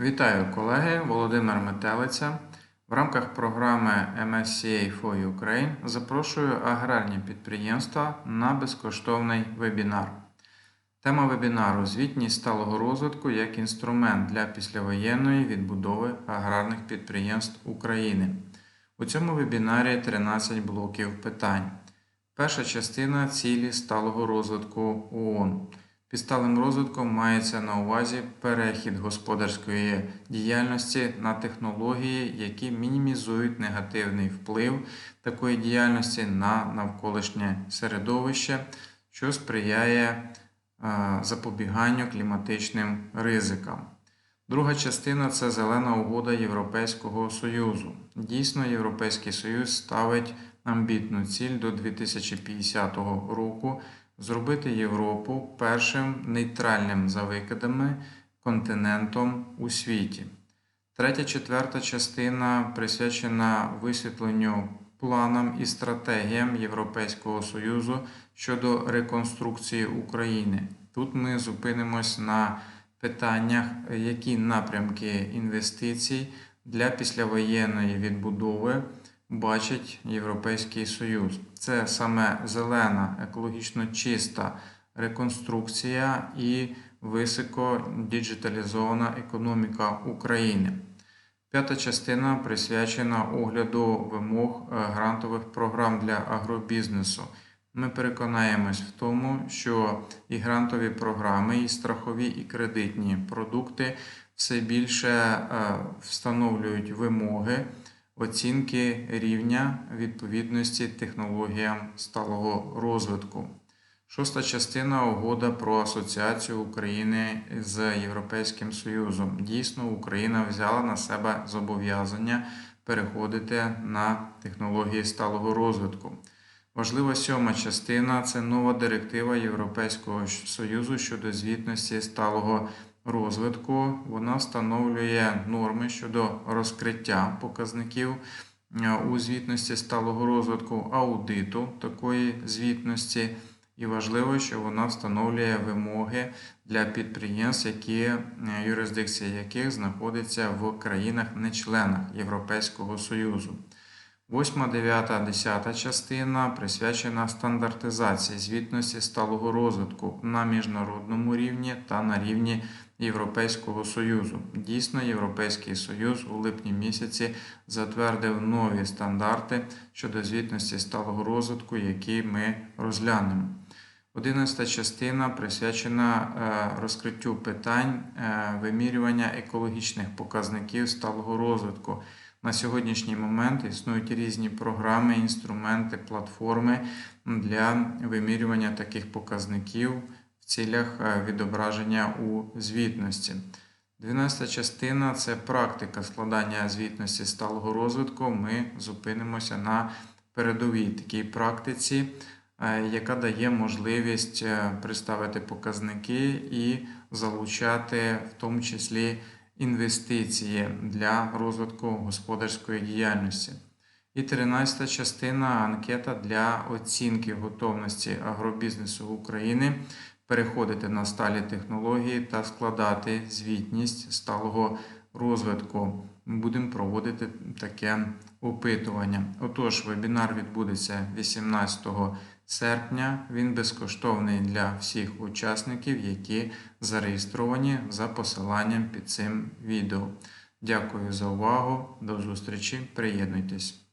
Вітаю колеги, Володимир Метелиця. В рамках програми MSCA for Ukraine запрошую аграрні підприємства на безкоштовний вебінар. Тема вебінару Звітність сталого розвитку як інструмент для післявоєнної відбудови аграрних підприємств України. У цьому вебінарі 13 блоків питань. Перша частина цілі сталого розвитку ООН. Під сталим розвитком мається на увазі перехід господарської діяльності на технології, які мінімізують негативний вплив такої діяльності на навколишнє середовище, що сприяє е, запобіганню кліматичним ризикам. Друга частина це зелена угода Європейського Союзу. Дійсно, Європейський Союз ставить амбітну ціль до 2050 року зробити Європу першим нейтральним за викидами континентом у світі. Третя четверта частина присвячена висвітленню планам і стратегіям Європейського Союзу щодо реконструкції України. Тут ми зупинимось на питаннях, які напрямки інвестицій для післявоєнної відбудови бачить Європейський Союз. Це саме зелена, екологічно чиста реконструкція і високодіджиталізована економіка України. П'ята частина присвячена огляду вимог е, грантових програм для агробізнесу. Ми переконаємось в тому, що і грантові програми, і страхові, і кредитні продукти все більше е, встановлюють вимоги оцінки рівня відповідності технологіям сталого розвитку. Шоста частина угода про асоціацію України з Європейським Союзом. Дійсно, Україна взяла на себе зобов'язання переходити на технології сталого розвитку. Важлива сьома частина це нова директива Європейського Союзу щодо звітності сталого розвитку. Вона встановлює норми щодо розкриття показників е, у звітності сталого розвитку, аудиту такої звітності. І важливо, що вона встановлює вимоги для підприємств, які е, юрисдикція яких знаходиться в країнах-не-членах Європейського Союзу. Восьма, дев'ята, десята частина присвячена стандартизації звітності сталого розвитку на міжнародному рівні та на рівні Європейського Союзу. Дійсно, Європейський Союз у липні місяці затвердив нові стандарти щодо звітності сталого розвитку, які ми розглянемо. Одинадцята частина присвячена е, розкриттю питань е, вимірювання екологічних показників сталого розвитку. На сьогоднішній момент існують різні програми, інструменти, платформи для вимірювання таких показників в цілях е, відображення у звітності. 12 частина це практика складання звітності сталого розвитку. Ми зупинимося на передовій такій практиці, е, яка дає можливість е, представити показники і залучати в тому числі інвестиції для розвитку господарської діяльності. І 13 частина анкета для оцінки готовності агробізнесу України переходити на сталі технології та складати звітність сталого розвитку. Будемо проводити таке опитування. Отож, вебінар відбудеться 18 серпня. Він безкоштовний для всіх учасників, які зареєстровані за посиланням під цим відео. Дякую за увагу. До зустрічі. Приєднуйтесь.